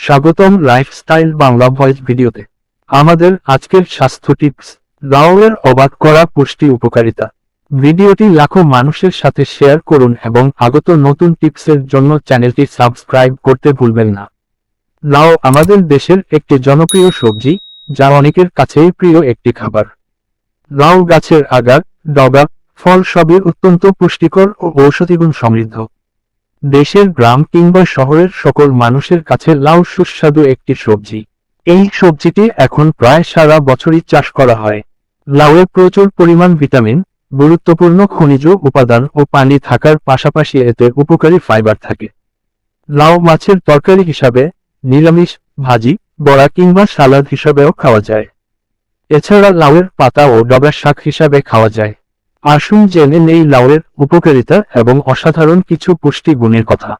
স্বাগতম lifestyle Bangla voice ভিডিওতে। আমাদের আজকের স্বাস্থ্য টিপস। লাউয়ের অবাক করা পুষ্টি উপকারিতা। ভিডিওটি লাখো মানুষের সাথে শেয়ার করুন এবং আগত নতুন টিপসের জন্য চ্যানেলটি সাবস্ক্রাইব করতে ভুলবেন না। লাউ আমাদের দেশের একটি জনপ্রিয় সবজি, যা অনেকের কাছেই প্রিয় একটি খাবার। লাউ গাছের আগার, ডগা, ফল সবই অত্যন্ত পুষ্টিকর ও ঔষধিগুণ সমৃদ্ধ। দেশের গ্রাম কিংবা শহরের সকল মানুষের কাছে লাউ সুস্বাদু একটি সবজি। এই সবজিটি এখন প্রায় সারা বছরই চাষ করা হয়। লাউয়ে প্রচুর পরিমাণ ভিটামিন, গুরুত্বপূর্ণ খনিজ উপাদান ও পানি থাকার পাশাপাশি এতে উপকারী ফাইবার থাকে। লাউ মাছের তরকারি হিসাবে নিরামিষ ভাজি, বড়া কিংবা সালাদ হিসাবেও খাওয়া যায়। এছাড়া লাউয়ের পাতা ও ডগা শাক হিসাবে খাওয়া যায়। আসুন জেনে নেই লাউয়ের উপকারিতা এবং অসাধারণ কিছু পুষ্টি গুণের কথা।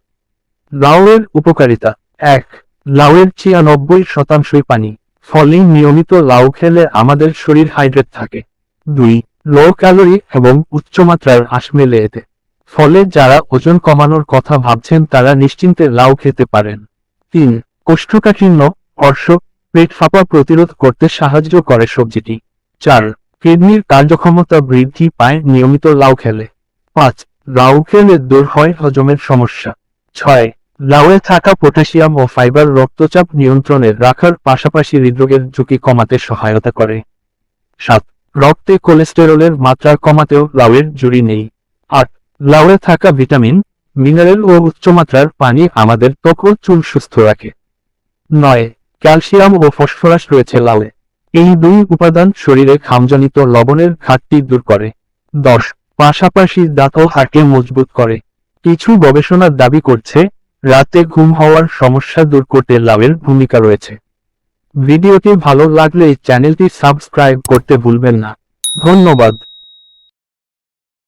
লাউয়ের উপকারিতা। এক, লাউয়ের ছিয়ানব্বই শতাংশই পানি। ফলে নিয়মিত লাউ খেলে আমাদের শরীর হাইড্রেট থাকে। দুই লো ক্যালোরি এবং উচ্চমাত্রার আঁশ মেলে এতে। ফলে যারা ওজন কমানোর কথা ভাবছেন তারা নিশ্চিন্তে লাউ খেতে পারেন। তিন, কোষ্ঠকাঠিন্য, অর্শ, পেট ফাঁপা প্রতিরোধ করতে সাহায্য করে সবজিটি। চার কিডনির কার্যক্ষমতা বৃদ্ধি পায় নিয়মিত লাউ খেলে। পাঁচ, লাউ খেলে দূর হয় হজমের সমস্যা। ছয়, লাউয়ে থাকা পটাশিয়াম ও ফাইবার রক্তচাপ নিয়ন্ত্রণে রাখার পাশাপাশি হৃদরোগের ঝুঁকি কমাতে সহায়তা করে। সাত, রক্তে কোলেস্টেরলের মাত্রা কমাতেও লাউয়ের জুড়ি নেই। আট, লাউয়ে থাকা ভিটামিন, মিনারেল ও উচ্চমাত্রার পানি আমাদের ত্বক চুল সুস্থ রাখে। নয়, ক্যালসিয়াম ও ফসফরাস রয়েছে লাউয়ে। এই দুই উপাদান শরীরে খামজনিত লবণের ঘাটতি দূর করে। দশ, পাশাপাশি দাঁত ও হাড়কে মজবুত করে। কিছু গবেষণা দাবি করছে, রাতে ঘুম হওয়ার সমস্যা দূর করতে লাভের ভূমিকা রয়েছে। ভিডিওটি ভালো লাগলে চ্যানেলটি সাবস্ক্রাইব করতে ভুলবেন না। ধন্যবাদ।